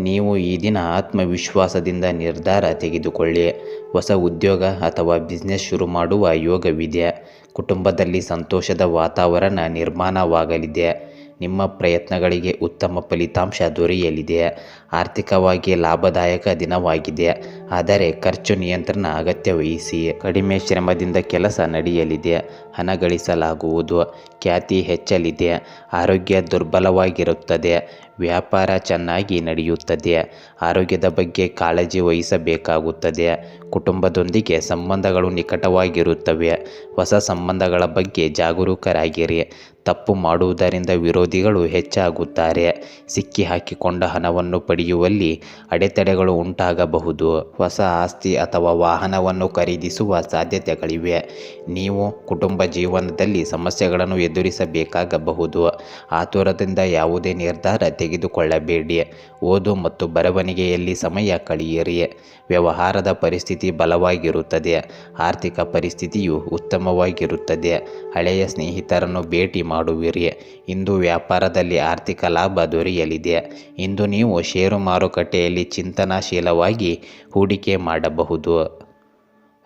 ನೀವು ಈ ದಿನ ಆತ್ಮವಿಶ್ವಾಸದಿಂದ ನಿರ್ಧಾರ ತೆಗೆದುಕೊಳ್ಳಿ. ಹೊಸ ಉದ್ಯೋಗ ಅಥವಾ ಬಿಸ್ನೆಸ್ ಶುರು ಮಾಡುವ ಯೋಗವಿದೆ. ಕುಟುಂಬದಲ್ಲಿ ಸಂತೋಷದ ವಾತಾವರಣ ನಿರ್ಮಾಣವಾಗಲಿದೆ. ನಿಮ್ಮ ಪ್ರಯತ್ನಗಳಿಗೆ ಉತ್ತಮ ಫಲಿತಾಂಶ ದೊರೆಯಲಿದೆ. ಆರ್ಥಿಕವಾಗಿ ಲಾಭದಾಯಕ ದಿನವಾಗಿದೆ. ಆದರೆ ಖರ್ಚು ನಿಯಂತ್ರಣ ಅಗತ್ಯ ವಹಿಸಿ ಕಡಿಮೆ ಶ್ರಮದಿಂದ ಕೆಲಸ ನಡೆಯಲಿದೆ. ಹಣ ಗಳಿಸಲಾಗುವುದು. ಖ್ಯಾತಿ ಹೆಚ್ಚಲಿದೆ. ಆರೋಗ್ಯ ದುರ್ಬಲವಾಗಿರುತ್ತದೆ. ವ್ಯಾಪಾರ ಚೆನ್ನಾಗಿ ನಡೆಯುತ್ತದೆ. ಆರೋಗ್ಯದ ಬಗ್ಗೆ ಕಾಳಜಿ ವಹಿಸಬೇಕಾಗುತ್ತದೆ. ಕುಟುಂಬದೊಂದಿಗೆ ಸಂಬಂಧಗಳು ನಿಕಟವಾಗಿರುತ್ತವೆ. ಹೊಸ ಸಂಬಂಧಗಳ ಬಗ್ಗೆ ಜಾಗರೂಕರಾಗಿರಿ. ತಪ್ಪು ಮಾಡುವುದರಿಂದ ವಿರೋಧಿಗಳು ಹೆಚ್ಚಾಗುತ್ತಾರೆ. ಸಿಕ್ಕಿ ಹಾಕಿಕೊಂಡ ಹಣವನ್ನು ಪಡೆಯುವಲ್ಲಿ ಅಡೆತಡೆಗಳು ಉಂಟಾಗಬಹುದು. ಹೊಸ ಆಸ್ತಿ ಅಥವಾ ವಾಹನವನ್ನು ಖರೀದಿಸುವ ಸಾಧ್ಯತೆಗಳಿವೆ. ನೀವು ಕುಟುಂಬ ಜೀವನದಲ್ಲಿ ಸಮಸ್ಯೆಗಳನ್ನು ಎದುರಿಸಬೇಕಾಗಬಹುದು. ಆತುರದಿಂದ ಯಾವುದೇ ನಿರ್ಧಾರ ತೆಗೆದುಕೊಳ್ಳಬೇಡಿ. ಓದು ಮತ್ತು ಬರವಣಿಗೆಯಲ್ಲಿ ಸಮಯ ಕಳೆಯಿರಿ. ವ್ಯವಹಾರದ ಪರಿಸ್ಥಿತಿ ಬಲವಾಗಿರುತ್ತದೆ. ಆರ್ಥಿಕ ಪರಿಸ್ಥಿತಿಯು ಉತ್ತಮವಾಗಿರುತ್ತದೆ. ಹಳೆಯ ಸ್ನೇಹಿತರನ್ನು ಭೇಟಿ ಮಾಡುವಿರಿ. ಇಂದು ವ್ಯಾಪಾರದಲ್ಲಿ ಆರ್ಥಿಕ ಲಾಭ ದೊರೆಯಲಿದೆ. ಇಂದು ನೀವು ಷೇರು ಮಾರುಕಟ್ಟೆಯಲ್ಲಿ ಚಿಂತನಾಶೀಲವಾಗಿ ಹೂಡಿಕೆ ಮಾಡಬಹುದು.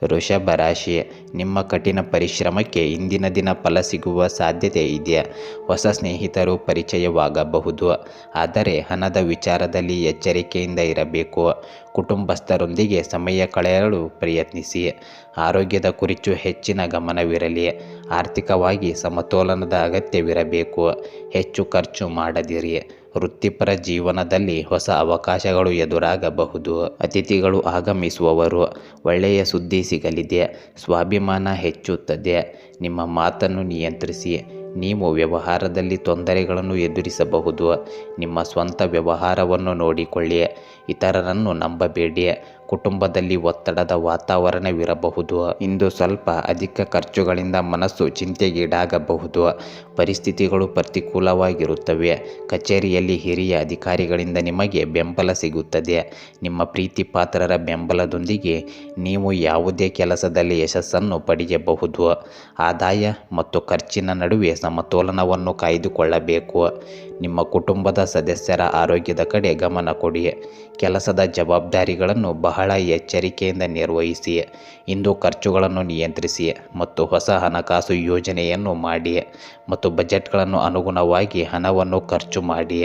ವೃಷಭ ರಾಶಿ, ನಿಮ್ಮ ಕಠಿಣ ಪರಿಶ್ರಮಕ್ಕೆ ಇಂದಿನ ದಿನ ಫಲ ಸಿಗುವ ಸಾಧ್ಯತೆ ಇದೆ. ಹೊಸ ಸ್ನೇಹಿತರು ಪರಿಚಯವಾಗಬಹುದು. ಆದರೆ ಹಣದ ವಿಚಾರದಲ್ಲಿ ಎಚ್ಚರಿಕೆಯಿಂದ ಇರಬೇಕು. ಕುಟುಂಬಸ್ಥರೊಂದಿಗೆ ಸಮಯ ಕಳೆಯಲು ಪ್ರಯತ್ನಿಸಿ. ಆರೋಗ್ಯದ ಕುರಿತು ಹೆಚ್ಚಿನ ಗಮನವಿರಲಿ. ಆರ್ಥಿಕವಾಗಿ ಸಮತೋಲನದ ಅಗತ್ಯವಿರಬೇಕು. ಹೆಚ್ಚು ಖರ್ಚು ಮಾಡದಿರಿ. ವೃತ್ತಿಪರ ಜೀವನದಲ್ಲಿ ಹೊಸ ಅವಕಾಶಗಳು ಎದುರಾಗಬಹುದು. ಅತಿಥಿಗಳು ಆಗಮಿಸುವವರು ಒಳ್ಳೆಯ ಸುದ್ದಿ ಸಿಗಲಿದೆ. ಸ್ವಾಭಿಮಾನ ಹೆಚ್ಚುತ್ತದೆ. ನಿಮ್ಮ ಮಾತನ್ನು ನಿಯಂತ್ರಿಸಿ. ನೀವು ವ್ಯವಹಾರದಲ್ಲಿ ತೊಂದರೆಗಳನ್ನು ಎದುರಿಸಬಹುದು. ನಿಮ್ಮ ಸ್ವಂತ ವ್ಯವಹಾರವನ್ನು ನೋಡಿಕೊಳ್ಳಿ. ಇತರರನ್ನು ನಂಬಬೇಡಿ. ಕುಟುಂಬದಲ್ಲಿ ಒತ್ತಡದ ವಾತಾವರಣವಿರಬಹುದು. ಇಂದು ಸ್ವಲ್ಪ ಅಧಿಕ ಖರ್ಚುಗಳಿಂದ ಮನಸ್ಸು ಚಿಂತೆಗೀಡಾಗಬಹುದು. ಪರಿಸ್ಥಿತಿಗಳು ಪ್ರತಿಕೂಲವಾಗಿರುತ್ತವೆ. ಕಚೇರಿಯಲ್ಲಿ ಹಿರಿಯ ಅಧಿಕಾರಿಗಳಿಂದ ನಿಮಗೆ ಬೆಂಬಲ ಸಿಗುತ್ತದೆ. ನಿಮ್ಮ ಪ್ರೀತಿ ಪಾತ್ರರ ಬೆಂಬಲದೊಂದಿಗೆ ನೀವು ಯಾವುದೇ ಕೆಲಸದಲ್ಲಿ ಯಶಸ್ಸನ್ನು ಪಡೆಯಬಹುದು. ಆದಾಯ ಮತ್ತು ಖರ್ಚಿನ ನಡುವೆ ಸಮತೋಲನವನ್ನು ಕಾಯ್ದುಕೊಳ್ಳಬೇಕು. ನಿಮ್ಮ ಕುಟುಂಬದ ಸದಸ್ಯರ ಆರೋಗ್ಯದ ಕಡೆ ಗಮನ ಕೊಡಿ. ಕೆಲಸದ ಜವಾಬ್ದಾರಿಗಳನ್ನು ಬಹಳ ಎಚ್ಚರಿಕೆಯಿಂದ ನಿರ್ವಹಿಸಿ. ಇಂದು ಖರ್ಚುಗಳನ್ನು ನಿಯಂತ್ರಿಸಿ ಮತ್ತು ಹೊಸ ಹಣಕಾಸು ಯೋಜನೆಯನ್ನು ಮಾಡಿ ಮತ್ತು ಬಜೆಟ್ಗಳನ್ನು ಅನುಗುಣವಾಗಿ ಹಣವನ್ನು ಖರ್ಚು ಮಾಡಿ.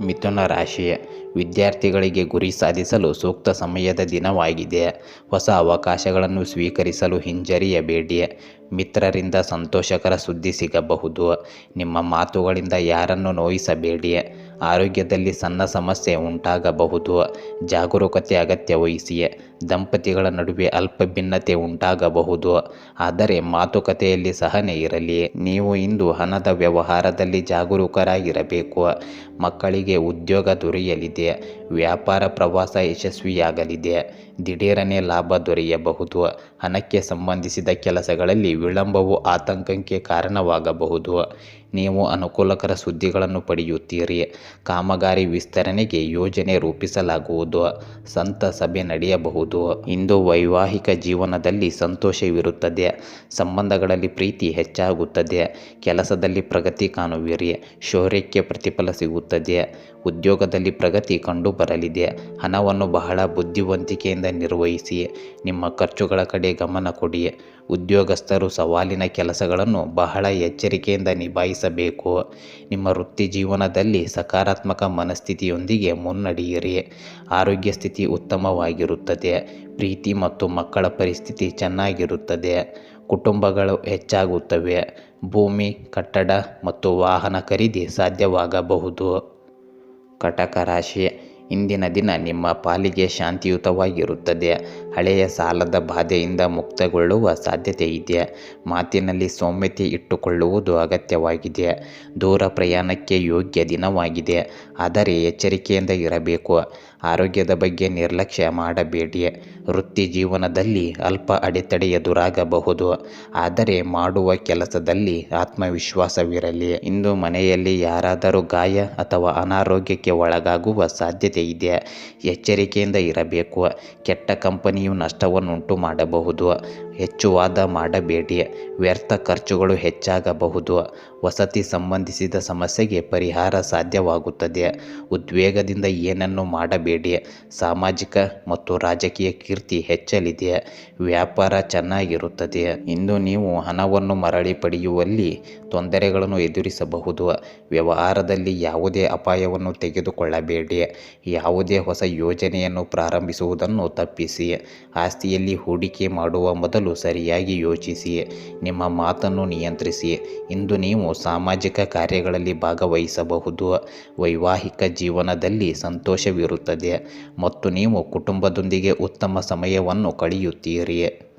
ಮಿಥುನ ರಾಶಿಯ. ವಿದ್ಯಾರ್ಥಿಗಳಿಗೆ ಗುರಿ ಸಾಧಿಸಲು ಸೂಕ್ತ ಸಮಯದ ದಿನವಾಗಿದೆ. ಹೊಸ ಅವಕಾಶಗಳನ್ನು ಸ್ವೀಕರಿಸಲು ಹಿಂಜರಿಯಬೇಡಿ ಮಿತ್ರರಿಂದ ಸಂತೋಷಕರ ಸುದ್ದಿ ಸಿಗಬಹುದು. ನಿಮ್ಮ ಮಾತುಗಳಿಂದ ಯಾರನ್ನು ನೋಯಿಸಬೇಡಿ ಆರೋಗ್ಯದಲ್ಲಿ ಸಣ್ಣ ಸಮಸ್ಯೆ ಉಂಟಾಗಬಹುದು. ಜಾಗರೂಕತೆ ಅಗತ್ಯ ವಹಿಸಿಯೇ. ದಂಪತಿಗಳ ನಡುವೆ ಅಲ್ಪ ಭಿನ್ನತೆ ಉಂಟಾಗಬಹುದು. ಆದರೆ ಮಾತುಕತೆಯಲ್ಲಿ ಸಹನೆ ಇರಲಿ. ನೀವು ಇಂದು ಹಣದ ವ್ಯವಹಾರದಲ್ಲಿ ಜಾಗರೂಕರಾಗಿರಬೇಕು. ಮಕ್ಕಳಿಗೆ ಉದ್ಯೋಗ ದೊರೆಯಲಿದೆ. ವ್ಯಾಪಾರ ಪ್ರವಾಸ ಯಶಸ್ವಿಯಾಗಲಿದೆ. ದಿಢೀರನೆ ಲಾಭ ದೊರೆಯಬಹುದು. ಹಣಕ್ಕೆ ಸಂಬಂಧಿಸಿದ ಕೆಲಸಗಳಲ್ಲಿ ವಿಳಂಬವು ಆತಂಕಕ್ಕೆ ಕಾರಣವಾಗಬಹುದು. ನೀವು ಅನುಕೂಲಕರ ಸುದ್ದಿಗಳನ್ನು ಪಡೆಯುತ್ತೀರಿ. ಕಾಮಗಾರಿ ವಿಸ್ತರಣೆಗೆ ಯೋಜನೆ ರೂಪಿಸಲಾಗುವುದು. ಸಂತ ಸಭೆ ನಡೆಯಬಹುದು. ಇಂದು ವೈವಾಹಿಕ ಜೀವನದಲ್ಲಿ ಸಂತೋಷವಿರುತ್ತದೆ. ಸಂಬಂಧಗಳಲ್ಲಿ ಪ್ರೀತಿ ಹೆಚ್ಚಾಗುತ್ತದೆ. ಕೆಲಸದಲ್ಲಿ ಪ್ರಗತಿ ಕಾಣುವಿರಿ. ಶೌರ್ಯಕ್ಕೆ ಪ್ರತಿಫಲ ಸಿಗುತ್ತದೆ. ಉದ್ಯೋಗದಲ್ಲಿ ಪ್ರಗತಿ ಕಂಡು ಬರಲಿದೆ. ಹಣವನ್ನು ಬಹಳ ಬುದ್ಧಿವಂತಿಕೆಯಿಂದ ನಿರ್ವಹಿಸಿ, ನಿಮ್ಮ ಖರ್ಚುಗಳ ಕಡೆ ಗಮನ ಕೊಡಿ. ಉದ್ಯೋಗಸ್ಥರು ಸವಾಲಿನ ಕೆಲಸಗಳನ್ನು ಬಹಳ ಎಚ್ಚರಿಕೆಯಿಂದ ನಿಭಾಯಿಸಬೇಕು. ನಿಮ್ಮ ವೃತ್ತಿ ಜೀವನದಲ್ಲಿ ಸಕಾರಾತ್ಮಕ ಮನಸ್ಥಿತಿಯೊಂದಿಗೆ ಮುನ್ನಡೆಯಿರಿ. ಆರೋಗ್ಯ ಸ್ಥಿತಿ ಉತ್ತಮವಾಗಿರುತ್ತದೆ. ಪ್ರೀತಿ ಮತ್ತು ಮಕ್ಕಳ ಪರಿಸ್ಥಿತಿ ಚೆನ್ನಾಗಿರುತ್ತದೆ. ಕುಟುಂಬಗಳು ಹೆಚ್ಚಾಗುತ್ತವೆ. ಭೂಮಿ, ಕಟ್ಟಡ ಮತ್ತು ವಾಹನ ಖರೀದಿ ಸಾಧ್ಯವಾಗಬಹುದು. ಕಟಕ ರಾಶಿ. ಇಂದಿನ ದಿನ ನಿಮ್ಮ ಪಾಲಿಗೆ ಶಾಂತಿಯುತವಾಗಿರುತ್ತದೆ. ಹಳೆಯ ಸಾಲದ ಬಾಧೆಯಿಂದ ಮುಕ್ತಗೊಳ್ಳುವ ಸಾಧ್ಯತೆ ಇದೆ ಮಾತಿನಲ್ಲಿ ಸೌಮ್ಯತೆ ಇಟ್ಟುಕೊಳ್ಳುವುದು ಅಗತ್ಯವಾಗಿದೆ. ದೂರ ಪ್ರಯಾಣಕ್ಕೆ ಯೋಗ್ಯ ದಿನವಾಗಿದೆ. ಆದರೆ ಎಚ್ಚರಿಕೆಯಿಂದ ಇರಬೇಕು. ಆರೋಗ್ಯದ ಬಗ್ಗೆ ನಿರ್ಲಕ್ಷ್ಯ ಮಾಡಬೇಡಿ. ವೃತ್ತಿ ಜೀವನದಲ್ಲಿ ಅಲ್ಪ ಅಡೆತಡೆ ಎದುರಾಗಬಹುದು. ಆದರೆ ಮಾಡುವ ಕೆಲಸದಲ್ಲಿ ಆತ್ಮವಿಶ್ವಾಸವಿರಲಿ. ಇಂದು ಮನೆಯಲ್ಲಿ ಯಾರಾದರೂ ಗಾಯ ಅಥವಾ ಅನಾರೋಗ್ಯಕ್ಕೆ ಒಳಗಾಗುವ ಸಾಧ್ಯತೆ ಇದೆ ಎಚ್ಚರಿಕೆಯಿಂದ ಇರಬೇಕು. ಕೆಟ್ಟ ಕಂಪನಿಯು ನಷ್ಟವನ್ನುಂಟು ಮಾಡಬಹುದು. ಹೆಚ್ಚು ವಾದ ಮಾಡಬೇಡಿ. ವ್ಯರ್ಥ ಖರ್ಚುಗಳು ಹೆಚ್ಚಾಗಬಹುದು. ವಸತಿ ಸಂಬಂಧಿಸಿದ ಸಮಸ್ಯೆಗೆ ಪರಿಹಾರ ಸಾಧ್ಯವಾಗುತ್ತದೆ. ಉದ್ವೇಗದಿಂದ ಏನನ್ನು ಮಾಡಬೇಡಿ. ಸಾಮಾಜಿಕ ಮತ್ತು ರಾಜಕೀಯ ಕೀರ್ತಿ ಹೆಚ್ಚಲಿದೆ. ವ್ಯಾಪಾರ ಚೆನ್ನಾಗಿರುತ್ತದೆ. ಇಂದು ನೀವು ಹಣವನ್ನು ಮರಳಿ ಪಡೆಯುವಲ್ಲಿ ತೊಂದರೆಗಳನ್ನು ಎದುರಿಸಬಹುದು. ವ್ಯವಹಾರದಲ್ಲಿ ಯಾವುದೇ ಅಪಾಯವನ್ನು ತೆಗೆದುಕೊಳ್ಳಬೇಡಿ. ಯಾವುದೇ ಹೊಸ ಯೋಜನೆಯನ್ನು ಪ್ರಾರಂಭಿಸುವುದನ್ನು ತಪ್ಪಿಸಿ. ಆಸ್ತಿಯಲ್ಲಿ ಹೂಡಿಕೆ ಮಾಡುವ ಮೊದಲು ಸರಿಯಾಗಿ ಯೋಚಿಸಿ. ನಿಮ್ಮ ಮಾತನ್ನು ನಿಯಂತ್ರಿಸಿ. ಇಂದು ನೀವು ಸಾಮಾಜಿಕ ಕಾರ್ಯಗಳಲ್ಲಿ ಭಾಗವಹಿಸಬಹುದು. ವೈವಾಹಿಕ ಜೀವನದಲ್ಲಿ ಸಂತೋಷವಿರುತ್ತದೆ. ಮತ್ತು ನೀವು ಕುಟುಂಬದೊಂದಿಗೆ ಉತ್ತಮ ಸಮಯವನ್ನು ಕಳೆಯುತ್ತೀರಿ.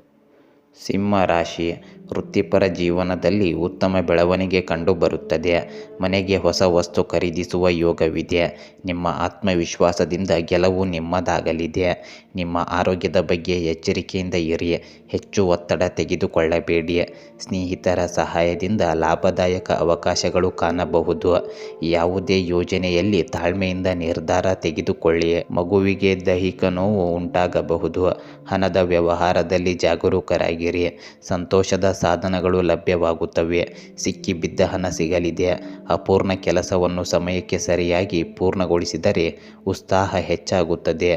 ಸಿಂಹ ರಾಶಿ ವೃತ್ತಿಪರ ಜೀವನದಲ್ಲಿ ಉತ್ತಮ ಬೆಳವಣಿಗೆ ಕಂಡುಬರುತ್ತದೆ. ಮನೆಗೆ ಹೊಸ ವಸ್ತು ಖರೀದಿಸುವ ಯೋಗವಿದೆ. ನಿಮ್ಮ ಆತ್ಮವಿಶ್ವಾಸದಿಂದ ಗೆಲುವು ನಿಮ್ಮದಾಗಲಿದೆ. ನಿಮ್ಮ ಆರೋಗ್ಯದ ಬಗ್ಗೆ ಎಚ್ಚರಿಕೆಯಿಂದ ಇರಿ. ಹೆಚ್ಚು ಒತ್ತಡ ತೆಗೆದುಕೊಳ್ಳಬೇಡಿ. ಸ್ನೇಹಿತರ ಸಹಾಯದಿಂದ ಲಾಭದಾಯಕ ಅವಕಾಶಗಳು ಕಾಣಬಹುದು. ಯಾವುದೇ ಯೋಜನೆಯಲ್ಲಿ ತಾಳ್ಮೆಯಿಂದ ನಿರ್ಧಾರ ತೆಗೆದುಕೊಳ್ಳಿ. ಮಗುವಿಗೆ ದೈಹಿಕ ನೋವು ಉಂಟಾಗಬಹುದು. ಹಣದ ವ್ಯವಹಾರದಲ್ಲಿ ಜಾಗರೂಕರಾಗಿರಿ. ಸಂತೋಷದ ಸಾಧನಗಳು ಲಭ್ಯವಾಗುತ್ತವೆ. ಸಿಕ್ಕಿಬಿದ್ದ ಹಣ ಸಿಗಲಿದೆ. ಅಪೂರ್ಣ ಕೆಲಸವನ್ನು ಸಮಯಕ್ಕೆ ಸರಿಯಾಗಿ ಪೂರ್ಣಗೊಳಿಸಿದರೆ ಉತ್ಸಾಹ ಹೆಚ್ಚಾಗುತ್ತದೆ.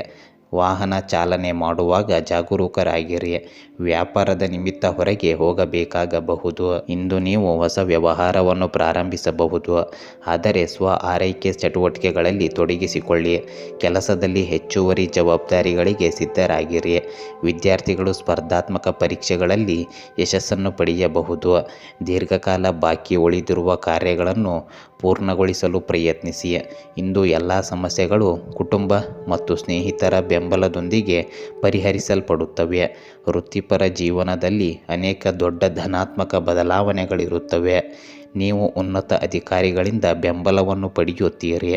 ವಾಹನ ಚಾಲನೆ ಮಾಡುವಾಗ ಜಾಗರೂಕರಾಗಿರಿ. ವ್ಯಾಪಾರದ ನಿಮಿತ್ತ ಹೊರಗೆ ಹೋಗಬೇಕಾಗಬಹುದು. ಇಂದು ನೀವು ಹೊಸ ವ್ಯವಹಾರವನ್ನು ಪ್ರಾರಂಭಿಸಬಹುದು. ಆದರೆ ಸ್ವ ಆರೈಕೆ ಚಟುವಟಿಕೆಗಳಲ್ಲಿ ತೊಡಗಿಸಿಕೊಳ್ಳಿ. ಕೆಲಸದಲ್ಲಿ ಹೆಚ್ಚುವರಿ ಜವಾಬ್ದಾರಿಗಳಿಗೆ ಸಿದ್ಧರಾಗಿರಿ. ವಿದ್ಯಾರ್ಥಿಗಳು ಸ್ಪರ್ಧಾತ್ಮಕ ಪರೀಕ್ಷೆಗಳಲ್ಲಿ ಯಶಸ್ಸನ್ನು ಪಡೆಯಬಹುದು. ದೀರ್ಘಕಾಲ ಬಾಕಿ ಉಳಿದಿರುವ ಕಾರ್ಯಗಳನ್ನು ಪೂರ್ಣಗೊಳಿಸಲು ಪ್ರಯತ್ನಿಸಿ ಇಂದು ಎಲ್ಲ ಸಮಸ್ಯೆಗಳು ಕುಟುಂಬ ಮತ್ತು ಸ್ನೇಹಿತರ ಬೆಂಬಲದೊಂದಿಗೆ ಪರಿಹರಿಸಲ್ಪಡುತ್ತವೆ. ವೃತ್ತಿಪರ ಜೀವನದಲ್ಲಿ ಅನೇಕ ದೊಡ್ಡ ಧನಾತ್ಮಕ ಬದಲಾವಣೆಗಳಿರುತ್ತವೆ. ನೀವು ಉನ್ನತ ಅಧಿಕಾರಿಗಳಿಂದ ಬೆಂಬಲವನ್ನು ಪಡೆಯುತ್ತೀರಿ.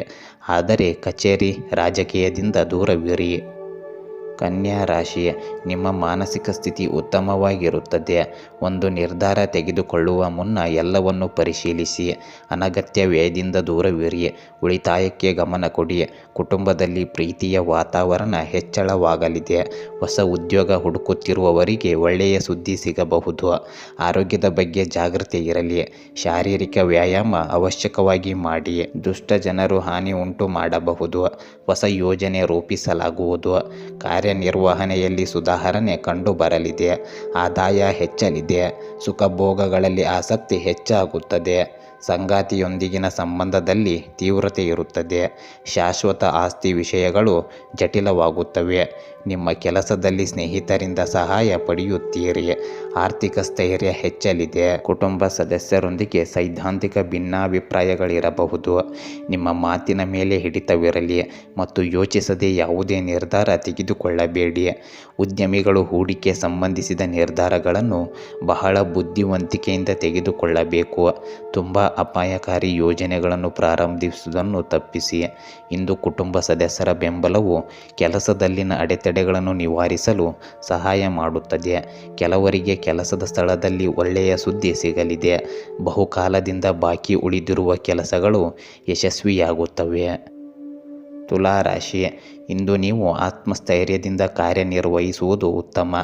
ಆದರೆ ಕಚೇರಿ ರಾಜಕೀಯದಿಂದ ದೂರವಿರಿ. ಕನ್ಯಾ ರಾಶಿ ನಿಮ್ಮ ಮಾನಸಿಕ ಸ್ಥಿತಿ ಉತ್ತಮವಾಗಿರುತ್ತದೆ. ಒಂದು ನಿರ್ಧಾರ ತೆಗೆದುಕೊಳ್ಳುವ ಮುನ್ನ ಎಲ್ಲವನ್ನು ಪರಿಶೀಲಿಸಿ. ಅನಗತ್ಯ ವ್ಯಯದಿಂದ ದೂರವಿರಿ. ಉಳಿತಾಯಕ್ಕೆ ಗಮನ ಕೊಡಿ. ಕುಟುಂಬದಲ್ಲಿ ಪ್ರೀತಿಯ ವಾತಾವರಣ ಹೆಚ್ಚಳವಾಗಲಿದೆ. ಹೊಸ ಉದ್ಯೋಗ ಹುಡುಕುತ್ತಿರುವವರಿಗೆ ಒಳ್ಳೆಯ ಸುದ್ದಿ ಸಿಗಬಹುದು. ಆರೋಗ್ಯದ ಬಗ್ಗೆ ಜಾಗೃತಿ ಇರಲಿ. ಶಾರೀರಿಕ ವ್ಯಾಯಾಮ ಅವಶ್ಯಕವಾಗಿ ಮಾಡಿ. ದುಷ್ಟ ಜನರು ಹಾನಿ ಉಂಟು ಮಾಡಬಹುದು. ಹೊಸ ಯೋಜನೆ ರೂಪಿಸಲಾಗುವುದು. ಕಾರ್ಯನಿರ್ವಹಣೆಯಲ್ಲಿ ಸುಧಾರಣೆ ಕಂಡುಬರಲಿದೆ. ಆದಾಯ ಹೆಚ್ಚಲಿದೆ. ಸುಖಭೋಗಗಳಲ್ಲಿ ಆಸಕ್ತಿ ಹೆಚ್ಚಾಗುತ್ತದೆ. ಸಂಗಾತಿಯೊಂದಿಗಿನ ಸಂಬಂಧದಲ್ಲಿ ತೀವ್ರತೆ ಇರುತ್ತದೆ. ಶಾಶ್ವತ ಆಸ್ತಿ ವಿಷಯಗಳು ಜಟಿಲವಾಗುತ್ತವೆ. ನಿಮ್ಮ ಕೆಲಸದಲ್ಲಿ ಸ್ನೇಹಿತರಿಂದ ಸಹಾಯ ಪಡೆಯುತ್ತೀರಿ. ಆರ್ಥಿಕ ಸ್ಥೈರ್ಯ ಹೆಚ್ಚಲಿದೆ. ಕುಟುಂಬ ಸದಸ್ಯರೊಂದಿಗೆ ಸೈದ್ಧಾಂತಿಕ ಭಿನ್ನಾಭಿಪ್ರಾಯಗಳಿರಬಹುದು. ನಿಮ್ಮ ಮಾತಿನ ಮೇಲೆ ಹಿಡಿತವಿರಲಿ ಮತ್ತು ಯೋಚಿಸದೆ ಯಾವುದೇ ನಿರ್ಧಾರ ತೆಗೆದುಕೊಳ್ಳಬೇಡಿ. ಉದ್ಯಮಿಗಳು ಹೂಡಿಕೆ ಸಂಬಂಧಿಸಿದ ನಿರ್ಧಾರಗಳನ್ನು ಬಹಳ ಬುದ್ಧಿವಂತಿಕೆಯಿಂದ ತೆಗೆದುಕೊಳ್ಳಬೇಕು. ತುಂಬ ಅಪಾಯಕಾರಿ ಯೋಜನೆಗಳನ್ನು ಪ್ರಾರಂಭಿಸುವುದನ್ನು ತಪ್ಪಿಸಿ. ಇಂದು ಕುಟುಂಬ ಸದಸ್ಯರ ಬೆಂಬಲವು ಕೆಲಸದಲ್ಲಿನ ಅಡೆತಡೆಗಳನ್ನು ನಿವಾರಿಸಲು ಸಹಾಯ ಮಾಡುತ್ತದೆ. ಕೆಲವರಿಗೆ ಕೆಲಸದ ಸ್ಥಳದಲ್ಲಿ ಒಳ್ಳೆಯ ಸುದ್ದಿ ಸಿಗಲಿದೆ. ಬಹುಕಾಲದಿಂದ ಬಾಕಿ ಉಳಿದಿರುವ ಕೆಲಸಗಳು ಯಶಸ್ವಿಯಾಗುತ್ತವೆ. ತುಲಾರಾಶಿ, ಇಂದು ನೀವು ಆತ್ಮಸ್ಥೈರ್ಯದಿಂದ ಕಾರ್ಯನಿರ್ವಹಿಸುವುದು ಉತ್ತಮ.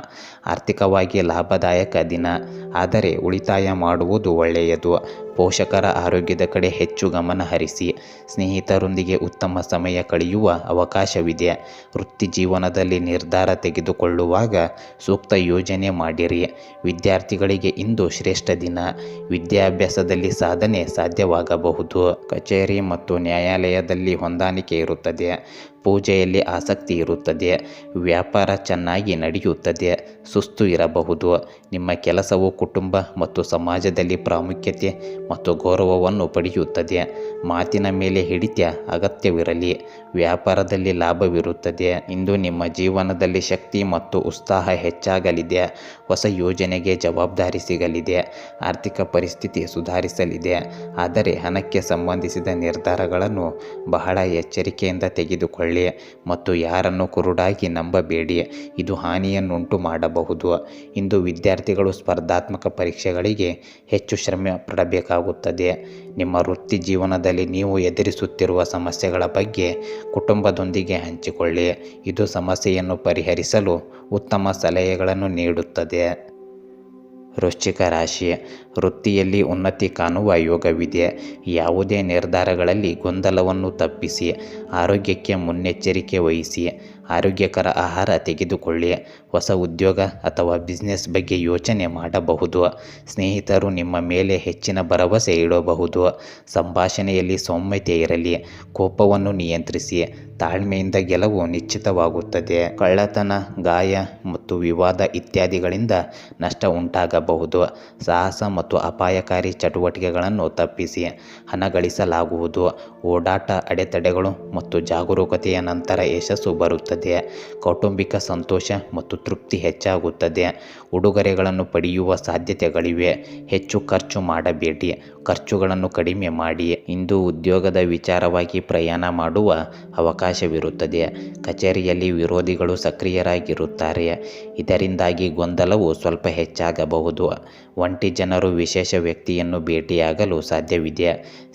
ಆರ್ಥಿಕವಾಗಿ ಲಾಭದಾಯಕ ದಿನ, ಆದರೆ ಉಳಿತಾಯ ಮಾಡುವುದು ಒಳ್ಳೆಯದು. ಪೋಷಕರ ಆರೋಗ್ಯದ ಕಡೆ ಹೆಚ್ಚು ಗಮನ ಹರಿಸಿ ಸ್ನೇಹಿತರೊಂದಿಗೆ ಉತ್ತಮ ಸಮಯ ಕಳೆಯುವ ಅವಕಾಶವಿದೆ. ವೃತ್ತಿ ಜೀವನದಲ್ಲಿ ನಿರ್ಧಾರ ತೆಗೆದುಕೊಳ್ಳುವಾಗ ಸೂಕ್ತ ಯೋಜನೆ ಮಾಡಿರಿ. ವಿದ್ಯಾರ್ಥಿಗಳಿಗೆ ಇಂದು ಶ್ರೇಷ್ಠ ದಿನ. ವಿದ್ಯಾಭ್ಯಾಸದಲ್ಲಿ ಸಾಧನೆ ಸಾಧ್ಯವಾಗಬಹುದು. ಕಚೇರಿ ಮತ್ತು ನ್ಯಾಯಾಲಯದಲ್ಲಿ ಹೊಂದಾಣಿಕೆ ಇರುತ್ತದೆ. ಪೂಜೆಯಲ್ಲಿ ಆಸಕ್ತಿ ಇರುತ್ತದೆ. ವ್ಯಾಪಾರ ಚೆನ್ನಾಗಿ ನಡೆಯುತ್ತದೆ. ಸುಸ್ತು ಇರಬಹುದು. ನಿಮ್ಮ ಕೆಲಸವು ಕುಟುಂಬ ಮತ್ತು ಸಮಾಜದಲ್ಲಿ ಪ್ರಾಮುಖ್ಯತೆ ಮತ್ತು ಗೌರವವನ್ನು ಪಡೆಯುತ್ತದೆ. ಮಾತಿನ ಮೇಲೆ ಹಿಡಿತ ಅಗತ್ಯವಿರಲಿ. ವ್ಯಾಪಾರದಲ್ಲಿ ಲಾಭವಿರುತ್ತದೆ. ಇಂದು ನಿಮ್ಮ ಜೀವನದಲ್ಲಿ ಶಕ್ತಿ ಮತ್ತು ಉತ್ಸಾಹ ಹೆಚ್ಚಾಗಲಿದೆ. ಹೊಸ ಯೋಜನೆಗೆ ಜವಾಬ್ದಾರಿ ಸಿಗಲಿದೆ. ಆರ್ಥಿಕ ಪರಿಸ್ಥಿತಿ ಸುಧಾರಿಸಲಿದೆ. ಆದರೆ ಹಣಕ್ಕೆ ಸಂಬಂಧಿಸಿದ ನಿರ್ಧಾರಗಳನ್ನು ಬಹಳ ಎಚ್ಚರಿಕೆಯಿಂದ ತೆಗೆದುಕೊಳ್ಳಿ ಮತ್ತು ಯಾರನ್ನು ಕುರುಡಾಗಿ ನಂಬಬೇಡಿ. ಇದು ಹಾನಿಯನ್ನುಂಟು ಮಾಡಬಹುದು. ಇಂದು ವಿದ್ಯಾರ್ಥಿಗಳು ಸ್ಪರ್ಧಾತ್ಮಕ ಪರೀಕ್ಷೆಗಳಿಗೆ ಹೆಚ್ಚು ಶ್ರಮ ಪಡಬೇಕಾಗುತ್ತದೆ. ನಿಮ್ಮ ವೃತ್ತಿ ಜೀವನದಲ್ಲಿ ನೀವು ಎದುರಿಸುತ್ತಿರುವ ಸಮಸ್ಯೆಗಳ ಬಗ್ಗೆ ಕುಟುಂಬದೊಂದಿಗೆ ಹಂಚಿಕೊಳ್ಳಿ. ಇದು ಸಮಸ್ಯೆಯನ್ನು ಪರಿಹರಿಸಲು ಉತ್ತಮ ಸಲಹೆಗಳನ್ನು ನೀಡುತ್ತದೆ. ವೃಶ್ಚಿಕ ರಾಶಿ. ವೃತ್ತಿಯಲ್ಲಿ ಉನ್ನತಿ ಕಾಣುವ ಯೋಗವಿದೆ. ಯಾವುದೇ ನಿರ್ಧಾರಗಳಲ್ಲಿ ಗೊಂದಲವನ್ನು ತಪ್ಪಿಸಿ, ಆರೋಗ್ಯಕ್ಕೆ ಮುನ್ನೆಚ್ಚರಿಕೆ ವಹಿಸಿ, ಆರೋಗ್ಯಕರ ಆಹಾರ ತೆಗೆದುಕೊಳ್ಳಿ. ಹೊಸ ಉದ್ಯೋಗ ಅಥವಾ ಬಿಸ್ನೆಸ್ ಬಗ್ಗೆ ಯೋಚನೆ ಮಾಡಬಹುದು. ಸ್ನೇಹಿತರು ನಿಮ್ಮ ಮೇಲೆ ಹೆಚ್ಚಿನ ಭರವಸೆ ಇಡಬಹುದು. ಸಂಭಾಷಣೆಯಲ್ಲಿ ಸೌಮ್ಯತೆ ಇರಲಿ. ಕೋಪವನ್ನು ನಿಯಂತ್ರಿಸಿ. ತಾಳ್ಮೆಯಿಂದ ಗೆಲುವು ನಿಶ್ಚಿತವಾಗುತ್ತದೆ. ಕಳ್ಳತನ, ಗಾಯ ಮತ್ತು ವಿವಾದ ಇತ್ಯಾದಿಗಳಿಂದ ನಷ್ಟ ಉಂಟಾಗಬಹುದು. ಸಾಹಸ ಮತ್ತು ಅಪಾಯಕಾರಿ ಚಟುವಟಿಕೆಗಳನ್ನು ತಪ್ಪಿಸಿ. ಹಣ ಗಳಿಸಲಾಗುವುದು. ಓಡಾಟ, ಅಡೆತಡೆಗಳು ಮತ್ತು ಜಾಗರೂಕತೆಯ ನಂತರ ಯಶಸ್ಸು ಬರುತ್ತದೆ. ಕೌಟುಂಬಿಕ ಸಂತೋಷ ಮತ್ತು ತೃಪ್ತಿ ಹೆಚ್ಚಾಗುತ್ತದೆ. ಉಡುಗೊರೆಗಳನ್ನು ಪಡೆಯುವ ಸಾಧ್ಯತೆಗಳಿವೆ. ಹೆಚ್ಚು ಖರ್ಚು ಮಾಡಬೇಡಿ. ಖರ್ಚುಗಳನ್ನು ಕಡಿಮೆ ಮಾಡಿ. ಇಂದು ಉದ್ಯೋಗದ ವಿಚಾರವಾಗಿ ಪ್ರಯಾಣ ಮಾಡುವ ಅವಕಾಶವಿರುತ್ತದೆ. ಕಚೇರಿಯಲ್ಲಿ ವಿರೋಧಿಗಳು ಸಕ್ರಿಯರಾಗಿರುತ್ತಾರೆ. ಇದರಿಂದಾಗಿ ಗೊಂದಲವು ಸ್ವಲ್ಪ ಹೆಚ್ಚಾಗಬಹುದು. ಒಂಟಿ ಜನರು ವಿಶೇಷ ವ್ಯಕ್ತಿಯನ್ನು ಭೇಟಿಯಾಗಲು ಸಾಧ್ಯವಿದೆ.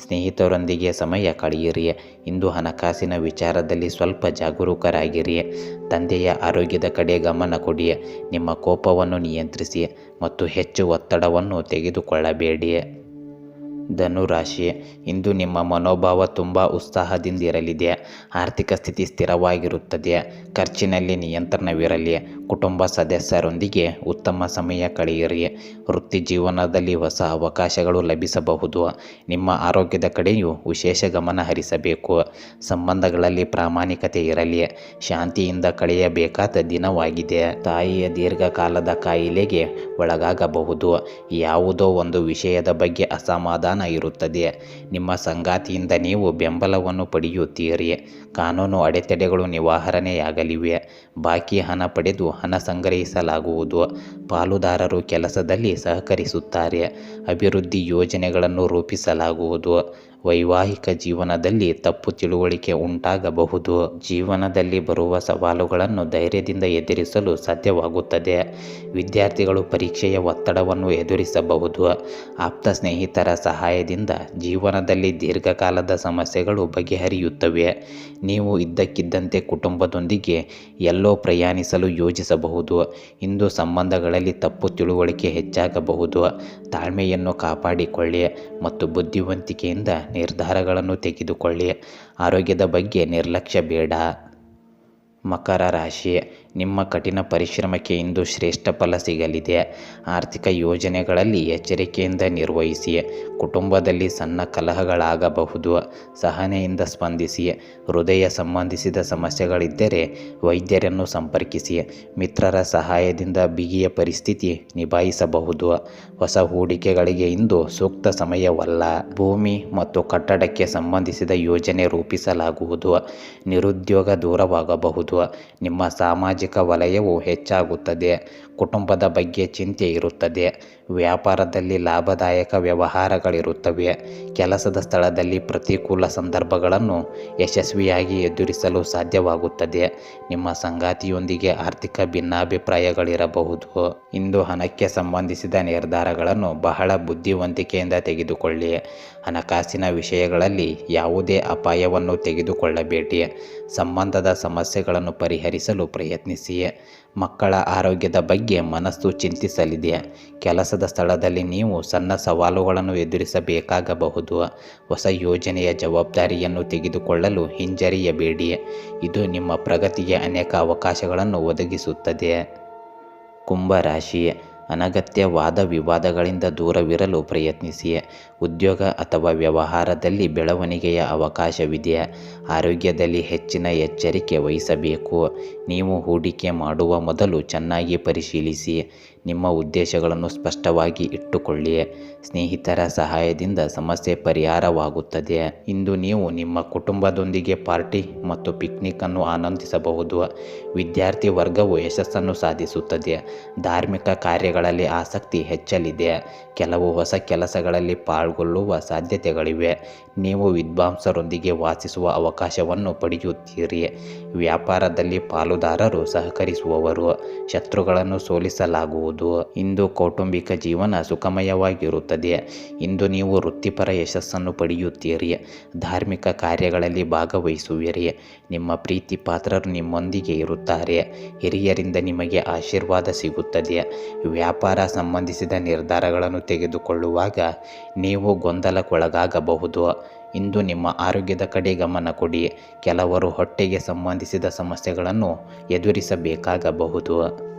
ಸ್ನೇಹಿತರೊಂದಿಗೆ ಸಮಯ ಕಳೆಯಿರಿ. ಇಂದು ಹಣಕಾಸಿನ ವಿಚಾರದಲ್ಲಿ ಸ್ವಲ್ಪ ಜಾಗರೂಕರಾಗಿರಿ. ತಂದೆಯ ಆರೋಗ್ಯದ ಕಡೆ ಗಮನ ಕೊಡಿ. ನಿಮ್ಮ ಕೋಪವನ್ನು ನಿಯಂತ್ರಿಸಿ ಮತ್ತು ಹೆಚ್ಚು ಒತ್ತಡವನ್ನು ತೆಗೆದುಕೊಳ್ಳಬೇಡಿ ಧನುರಾಶಿ. ಇಂದು ನಿಮ್ಮ ಮನೋಭಾವ ತುಂಬ ಉತ್ಸಾಹದಿಂದಿರಲಿದೆ ಆರ್ಥಿಕ ಸ್ಥಿತಿ ಸ್ಥಿರವಾಗಿರುತ್ತದೆ. ಖರ್ಚಿನಲ್ಲಿ ನಿಯಂತ್ರಣವಿರಲಿ. ಕುಟುಂಬ ಸದಸ್ಯರೊಂದಿಗೆ ಉತ್ತಮ ಸಮಯ ಕಳೆಯಿರಿ. ವೃತ್ತಿ ಜೀವನದಲ್ಲಿ ಹೊಸ ಅವಕಾಶಗಳು ಲಭಿಸಬಹುದು. ನಿಮ್ಮ ಆರೋಗ್ಯದ ಕಡೆಯೂ ವಿಶೇಷ ಗಮನ ಹರಿಸಬೇಕು. ಸಂಬಂಧಗಳಲ್ಲಿ ಪ್ರಾಮಾಣಿಕತೆ ಇರಲಿ. ಶಾಂತಿಯಿಂದ ಕಳೆಯಬೇಕಾದ ದಿನವಾಗಿದೆ. ತಾಯಿಯ ದೀರ್ಘಕಾಲದ ಕಾಯಿಲೆಗೆ ಒಳಗಾಗಬಹುದು. ಯಾವುದೋ ಒಂದು ವಿಷಯದ ಬಗ್ಗೆ ಅಸಮಾಧಾನ ಇರುತ್ತದೆ. ನಿಮ್ಮ ಸಂಗಾತಿಯಿಂದ ನೀವು ಬೆಂಬಲವನ್ನು ಪಡೆಯುತ್ತೀರಿ. ಕಾನೂನು ಅಡೆತಡೆಗಳು ನಿವಾರಣೆಯಾಗಲಿವೆ. ಬಾಕಿ ಹಣ ಪಡೆದು ಹಣ ಸಂಗ್ರಹಿಸಲಾಗುವುದು. ಪಾಲುದಾರರು ಕೆಲಸದಲ್ಲಿ ಸಹಕರಿಸುತ್ತಾರೆ. ಅಭಿವೃದ್ಧಿ ಯೋಜನೆಗಳನ್ನು ರೂಪಿಸಲಾಗುವುದು. ವೈವಾಹಿಕ ಜೀವನದಲ್ಲಿ ತಪ್ಪು ತಿಳುವಳಿಕೆ ಉಂಟಾಗಬಹುದು. ಜೀವನದಲ್ಲಿ ಬರುವ ಸವಾಲುಗಳನ್ನು ಧೈರ್ಯದಿಂದ ಎದುರಿಸಲು ಸಾಧ್ಯವಾಗುತ್ತದೆ. ವಿದ್ಯಾರ್ಥಿಗಳು ಪರೀಕ್ಷೆಯ ಒತ್ತಡವನ್ನು ಎದುರಿಸಬಹುದು. ಆಪ್ತ ಸ್ನೇಹಿತರ ಸಹಾಯದಿಂದ ಜೀವನದಲ್ಲಿ ದೀರ್ಘಕಾಲದ ಸಮಸ್ಯೆಗಳು ಬಗೆಹರಿಯುತ್ತವೆ. ನೀವು ಇದ್ದಕ್ಕಿದ್ದಂತೆ ಕುಟುಂಬದೊಂದಿಗೆ ಎಲ್ಲೋ ಪ್ರಯಾಣಿಸಲು ಯೋಜಿಸಬಹುದು. ಇಂದು ಸಂಬಂಧಗಳಲ್ಲಿ ತಪ್ಪು ತಿಳುವಳಿಕೆ ಹೆಚ್ಚಾಗಬಹುದು. ತಾಳ್ಮೆಯನ್ನು ಕಾಪಾಡಿಕೊಳ್ಳಿ ಮತ್ತು ಬುದ್ಧಿವಂತಿಕೆಯಿಂದ ನಿರ್ಧಾರಗಳನ್ನು ತೆಗೆದುಕೊಳ್ಳಿ. ಆರೋಗ್ಯದ ಬಗ್ಗೆ ನಿರ್ಲಕ್ಷ್ಯ ಬೇಡ. ಮಕರ ರಾಶಿ. ನಿಮ್ಮ ಕಠಿಣ ಪರಿಶ್ರಮಕ್ಕೆ ಇಂದು ಶ್ರೇಷ್ಠ ಫಲ ಸಿಗಲಿದೆ. ಆರ್ಥಿಕ ಯೋಜನೆಗಳಲ್ಲಿ ಎಚ್ಚರಿಕೆಯಿಂದ ನಿರ್ವಹಿಸಿ, ಕುಟುಂಬದಲ್ಲಿ ಸಣ್ಣ ಕಲಹಗಳಾಗಬಹುದು. ಸಹನೆಯಿಂದ ಸ್ಪಂದಿಸಿ, ಹೃದಯ ಸಂಬಂಧಿಸಿದ ಸಮಸ್ಯೆಗಳಿದ್ದರೆ ವೈದ್ಯರನ್ನು ಸಂಪರ್ಕಿಸಿ, ಮಿತ್ರರ ಸಹಾಯದಿಂದ ಬಿಗಿಯ ಪರಿಸ್ಥಿತಿ ನಿಭಾಯಿಸಬಹುದು. ಹೊಸ ಹೂಡಿಕೆಗಳಿಗೆ ಇಂದು ಸೂಕ್ತ ಸಮಯವಲ್ಲ. ಭೂಮಿ ಮತ್ತು ಕಟ್ಟಡಕ್ಕೆ ಸಂಬಂಧಿಸಿದ ಯೋಜನೆ ರೂಪಿಸಲಾಗುವುದು. ನಿರುದ್ಯೋಗ ದೂರವಾಗಬಹುದು. ನಿಮ್ಮ ಸಾಮಾಜಿಕ ವಲಯವು ಹೆಚ್ಚಾಗುತ್ತದೆ. ಕುಟುಂಬದ ಬಗ್ಗೆ ಚಿಂತೆ ಇರುತ್ತದೆ. ವ್ಯಾಪಾರದಲ್ಲಿ ಲಾಭದಾಯಕ ವ್ಯವಹಾರಗಳಿರುತ್ತವೆ. ಕೆಲಸದ ಸ್ಥಳದಲ್ಲಿ ಪ್ರತಿಕೂಲ ಸಂದರ್ಭಗಳನ್ನು ಯಶಸ್ವಿಯಾಗಿ ಎದುರಿಸಲು ಸಾಧ್ಯವಾಗುತ್ತದೆ. ನಿಮ್ಮ ಸಂಗಾತಿಯೊಂದಿಗೆ ಆರ್ಥಿಕ ಭಿನ್ನಾಭಿಪ್ರಾಯಗಳಿರಬಹುದು. ಇಂದು ಹಣಕ್ಕೆ ಸಂಬಂಧಿಸಿದ ನಿರ್ಧಾರಗಳನ್ನು ಬಹಳ ಬುದ್ಧಿವಂತಿಕೆಯಿಂದ ತೆಗೆದುಕೊಳ್ಳಿ. ಹಣಕಾಸಿನ ವಿಷಯಗಳಲ್ಲಿ ಯಾವುದೇ ಅಪಾಯವನ್ನು ತೆಗೆದುಕೊಳ್ಳಬೇಡಿ. ಸಂಬಂಧದ ಸಮಸ್ಯೆಗಳನ್ನು ಪರಿಹರಿಸಲು ಪ್ರಯತ್ನಿಸಿ. ಮಕ್ಕಳ ಆರೋಗ್ಯದ ಬಗ್ಗೆ ಮನಸ್ಸು ಚಿಂತಿಸಲಿದೆ. ಕೆಲಸದ ಸ್ಥಳದಲ್ಲಿ ನೀವು ಸಣ್ಣ ಸವಾಲುಗಳನ್ನು ಎದುರಿಸಬೇಕಾಗಬಹುದು. ಹೊಸ ಯೋಜನೆಯ ಜವಾಬ್ದಾರಿಯನ್ನು ತೆಗೆದುಕೊಳ್ಳಲು ಹಿಂಜರಿಯಬೇಡಿ. ಇದು ನಿಮ್ಮ ಪ್ರಗತಿಗೆ ಅನೇಕ ಅವಕಾಶಗಳನ್ನು ಒದಗಿಸುತ್ತದೆ. ಕುಂಭರಾಶಿ ಅನಗತ್ಯ ವಾದ ವಿವಾದಗಳಿಂದ ದೂರವಿರಲು ಪ್ರಯತ್ನಿಸಿ ಉದ್ಯೋಗ ಅಥವಾ ವ್ಯವಹಾರದಲ್ಲಿ ಬೆಳವಣಿಗೆಯ ಅವಕಾಶವಿದೆ ಆರೋಗ್ಯದಲ್ಲಿ ಹೆಚ್ಚಿನ ಎಚ್ಚರಿಕೆ ವಹಿಸಬೇಕು. ನೀವು ಹೂಡಿಕೆ ಮಾಡುವ ಮೊದಲು ಚೆನ್ನಾಗಿ ಪರಿಶೀಲಿಸಿ. ನಿಮ್ಮ ಉದ್ದೇಶಗಳನ್ನು ಸ್ಪಷ್ಟವಾಗಿ ಇಟ್ಟುಕೊಳ್ಳಿ ಸ್ನೇಹಿತರ ಸಹಾಯದಿಂದ ಸಮಸ್ಯೆ ಪರಿಹಾರವಾಗುತ್ತದೆ. ಇಂದು ನೀವು ನಿಮ್ಮ ಕುಟುಂಬದೊಂದಿಗೆ ಪಾರ್ಟಿ ಮತ್ತು ಪಿಕ್ನಿಕ್ ಅನ್ನು ಆನಂದಿಸಬಹುದು. ವಿದ್ಯಾರ್ಥಿ ವರ್ಗವು ಯಶಸ್ಸನ್ನು ಸಾಧಿಸುತ್ತದೆ. ಧಾರ್ಮಿಕ ಕಾರ್ಯಗಳಲ್ಲಿ ಆಸಕ್ತಿ ಹೆಚ್ಚಲಿದೆ. ಕೆಲವು ಹೊಸ ಕೆಲಸಗಳಲ್ಲಿ ಪಾಲ್ಗೊಳ್ಳುವ ಸಾಧ್ಯತೆಗಳಿವೆ. ನೀವು ವಿದ್ವಾಂಸರೊಂದಿಗೆ ವಾಸಿಸುವ ಅವಕಾಶವನ್ನು ಪಡೆಯುತ್ತೀರಿ. ವ್ಯಾಪಾರದಲ್ಲಿ ಪಾಲುದಾರರು ಸಹಕರಿಸುವವರು. ಶತ್ರುಗಳನ್ನು ಸೋಲಿಸಲಾಗುವುದು. ಇಂದು ಕೌಟುಂಬಿಕ ಜೀವನ ಸುಖಮಯವಾಗಿರುತ್ತದೆ. ಇಂದು ನೀವು ವೃತ್ತಿಪರ ಯಶಸ್ಸನ್ನು ಪಡೆಯುತ್ತೀರಿ. ಧಾರ್ಮಿಕ ಕಾರ್ಯಗಳಲ್ಲಿ ಭಾಗವಹಿಸುವಿರಿ. ನಿಮ್ಮ ಪ್ರೀತಿ ಪಾತ್ರರು ನಿಮ್ಮೊಂದಿಗೆ ಇರುತ್ತಾರೆ. ಹಿರಿಯರಿಂದ ನಿಮಗೆ ಆಶೀರ್ವಾದ ಸಿಗುತ್ತದೆ. ವ್ಯಾಪಾರ ಸಂಬಂಧಿಸಿದ ನಿರ್ಧಾರಗಳನ್ನು ತೆಗೆದುಕೊಳ್ಳುವಾಗ ನೀವು ಗೊಂದಲಕ್ಕೊಳಗಾಗಬಹುದು. ಇಂದು ನಿಮ್ಮ ಆರೋಗ್ಯದ ಕಡೆ ಗಮನ ಕೊಡಿ. ಕೆಲವರು ಹೊಟ್ಟೆಗೆ ಸಂಬಂಧಿಸಿದ ಸಮಸ್ಯೆಗಳನ್ನು ಎದುರಿಸಬೇಕಾಗಬಹುದು.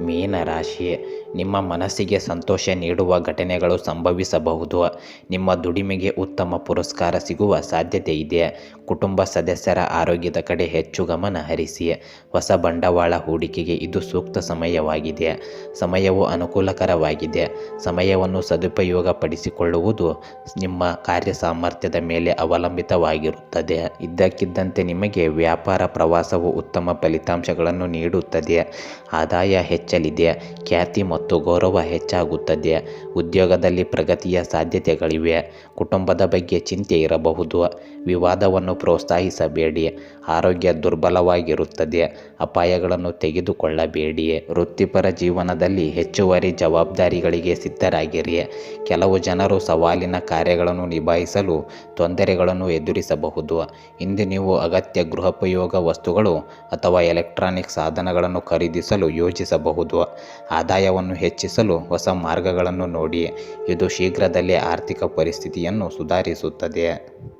மீன ராசியை ನಿಮ್ಮ ಮನಸ್ಸಿಗೆ ಸಂತೋಷ ನೀಡುವ ಘಟನೆಗಳು ಸಂಭವಿಸಬಹುದು. ನಿಮ್ಮ ದುಡಿಮೆಗೆ ಉತ್ತಮ ಪುರಸ್ಕಾರ ಸಿಗುವ ಸಾಧ್ಯತೆ ಇದೆ. ಕುಟುಂಬ ಸದಸ್ಯರ ಆರೋಗ್ಯದ ಕಡೆ ಹೆಚ್ಚು ಗಮನ ಹರಿಸಿ. ಹೊಸ ಬಂಡವಾಳ ಹೂಡಿಕೆಗೆ ಇದು ಸೂಕ್ತ ಸಮಯವಾಗಿದೆ. ಸಮಯವು ಅನುಕೂಲಕರವಾಗಿದೆ. ಸಮಯವನ್ನು ಸದುಪಯೋಗಪಡಿಸಿಕೊಳ್ಳುವುದು ನಿಮ್ಮ ಕಾರ್ಯ ಸಾಮರ್ಥ್ಯದ ಮೇಲೆ ಅವಲಂಬಿತವಾಗಿರುತ್ತದೆ. ಇದ್ದಕ್ಕಿದ್ದಂತೆ ನಿಮಗೆ ವ್ಯಾಪಾರ ಪ್ರವಾಸವು ಉತ್ತಮ ಫಲಿತಾಂಶಗಳನ್ನು ನೀಡುತ್ತದೆ. ಆದಾಯ ಹೆಚ್ಚಲಿದೆ. ಖ್ಯಾತಿ ಗೌರವ ಹೆಚ್ಚಾಗುತ್ತದೆ. ಉದ್ಯೋಗದಲ್ಲಿ ಪ್ರಗತಿಯ ಸಾಧ್ಯತೆಗಳಿವೆ. ಕುಟುಂಬದ ಬಗ್ಗೆ ಚಿಂತೆ ಇರಬಹುದು. ವಿವಾದವನ್ನು ಪ್ರೋತ್ಸಾಹಿಸಬೇಡಿ ಆರೋಗ್ಯ ದುರ್ಬಲವಾಗಿರುತ್ತದೆ ಅಪಾಯಗಳನ್ನು ತೆಗೆದುಕೊಳ್ಳಬೇಡಿ ವೃತ್ತಿಪರ ಜೀವನದಲ್ಲಿ ಹೆಚ್ಚುವರಿ ಜವಾಬ್ದಾರಿಗಳಿಗೆ ಸಿದ್ಧರಾಗಿರಿ ಕೆಲವು ಜನರು ಸವಾಲಿನ ಕಾರ್ಯಗಳನ್ನು ನಿಭಾಯಿಸಲು ತೊಂದರೆಗಳನ್ನು ಎದುರಿಸಬಹುದು. ಇಂದು ನೀವು ಅಗತ್ಯ ಗೃಹೋಪಯೋಗ ವಸ್ತುಗಳು ಅಥವಾ ಎಲೆಕ್ಟ್ರಾನಿಕ್ ಸಾಧನಗಳನ್ನು ಖರೀದಿಸಲು ಯೋಜಿಸಬಹುದು. ಆದಾಯವನ್ನು ಹೆಚ್ಚಿಸಲು ಹೊಸ ಮಾರ್ಗಗಳನ್ನು ನೋಡಿ ಇದು ಶೀಘ್ರದಲ್ಲೇ ಆರ್ಥಿಕ ಪರಿಸ್ಥಿತಿಯನ್ನು ಸುಧಾರಿಸುತ್ತದೆ